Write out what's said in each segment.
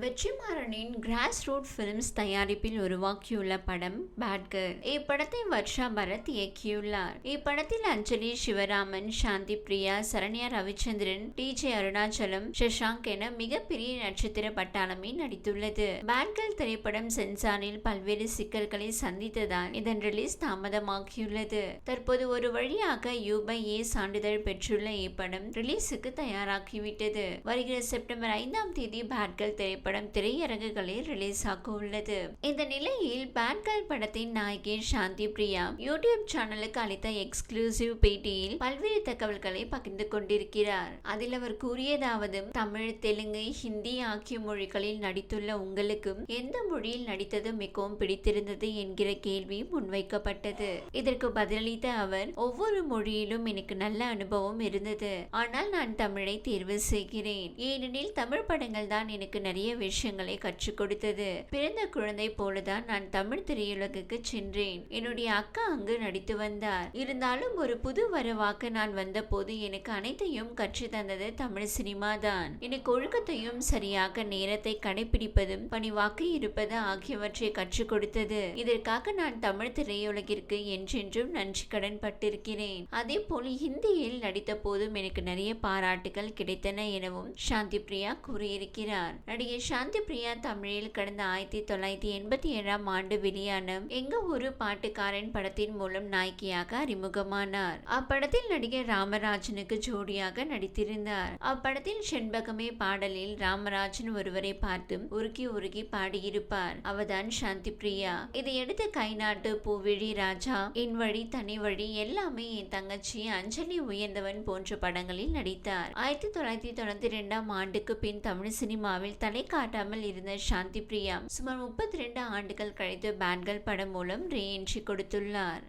வெற்றிமாறனின் cross root films தயாரிப்பில் உருவாக்கியுள்ள படம் பேட்கர் இப்படத்தை வர்ஷா பரத் இயக்கியுள்ளார். இப்படத்தில் அஞ்சலி சிவராமன் சாந்தி பிரியா சரண்யா ரவிச்சந்திரன் டிஜே அருணாச்சலம் சஷாங்க் என மிகப்பெரிய நட்சத்திர பட்டாளமே நடித்துள்ளது. பேட்கர் திரைப்படம் சென்சாரில் பல்வேறு சிக்கல்களை சந்தித்ததால் இதன் ரிலீஸ் தாமதமாகியுள்ளது. தற்போது ஒரு வழியாக யூபை ஏ சான்றிதழ் பெற்றுள்ள இப்படம் ரிலீஸுக்கு தயாராகிவிட்டது. வருகிற செப்டம்பர் ஐந்தாம் தேதி பேட்கர் திரைப்படம் திரைப்படம் திரையரங்குகளில் ரிலீஸ் ஆக உள்ளது. இந்த நிலையில் பேட் படத்தின் நாயகி சாந்தி பிரியா யூடியூப் சேனலுக்கு அளித்த எக்ஸ்க்ளூசிவ் பேட்டியில் பல்வேறு தகவல்களை பகிர்ந்து கொண்டிருக்கிறார். அதில் அவர் கூறியதாவது தமிழ் தெலுங்கு ஹிந்தி ஆகிய மொழிகளில் நடித்துள்ள உங்களுக்கும் எந்த மொழியில் நடித்தது மிகவும் பிடித்திருந்தது என்கிற கேள்வி முன்வைக்கப்பட்டது. இதற்கு பதிலளித்த அவர் ஒவ்வொரு மொழியிலும் எனக்கு நல்ல அனுபவம் இருந்தது. ஆனால் நான் தமிழை தேர்வு செய்கிறேன். ஏனெனில் தமிழ் படங்கள் தான் எனக்கு நிறைய விஷயங்களை கற்றுக் கொடுத்தது. பிறந்த குழந்தை போலதான் நான் தமிழ் திரையுலகுக்கு சென்றேன். என்னுடைய அக்கா அங்கு நடித்து வந்தார். இருந்தாலும் ஒரு புது வரவாக்க நான் வந்தபோது எனக்கு அனைத்தையும் கற்று தந்தது தமிழ் சினிமா தான். எனக்கு ஒழுக்கத்தையும் சரியாக நேரத்தை கடைபிடிப்பதும் பணிவாக்கு இருப்பது ஆகியவற்றை கற்றுக் கொடுத்தது. இதற்காக நான் தமிழ் திரையுலகிற்கு என்றென்றும் நன்றி கடன் பட்டிருக்கிறேன். அதே போல் ஹிந்தியில் நடித்த போதும் எனக்கு நிறைய பாராட்டுகள் கிடைத்தன எனவும் சாந்தி பிரியா கூறியிருக்கிறார். நடிகை சாந்தி பிரியா தமிழில் கடந்த ஆயிரத்தி தொள்ளாயிரத்தி எண்பத்தி ஏழாம் ஆண்டு வெளியான எங்க ஒரு பாட்டுக்காரன் படத்தின் மூலம் நாயகியாக அறிமுகமானார். அப்படத்தில் நடிகர் ராமராஜனுக்கு ஜோடியாக நடித்திருந்தார். அப்படத்தில் செண்பகமே பாடலில் ராமராஜன் ஒருவரை பார்த்து உருகி உருகி பாடியிருப்பார். அவதான் சாந்தி பிரியா இதையடுத்து கைநாட்டு பூவிழி ராஜா என் வழி தனி வழி எல்லாமே என் தங்கச்சி அஞ்சலி உயர்ந்தவன் போன்ற படங்களில் நடித்தார். ஆயிரத்தி தொள்ளாயிரத்தி தொண்ணூத்தி இரண்டாம் ஆண்டுக்கு பின் தமிழ் சினிமாவில் தலை காட்டாமல் இருந்த சாந்தி பிரியா சுமார் முப்பத்தி ரெண்டு ஆண்டுகள் கழித்து பேட்கள் படம் மூலம் ரீஎன்ட்ரி கொடுத்துள்ளார்.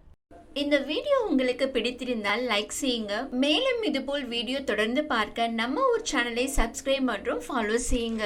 இந்த வீடியோ உங்களுக்கு பிடித்திருந்தால் லைக் செய்யுங்க. மேலும் இதுபோல் வீடியோ தொடர்ந்து பார்க்க நம்ம ஊர் சேனலை சப்ஸ்கிரைப் மற்றும் ஃபாலோ செய்யுங்க.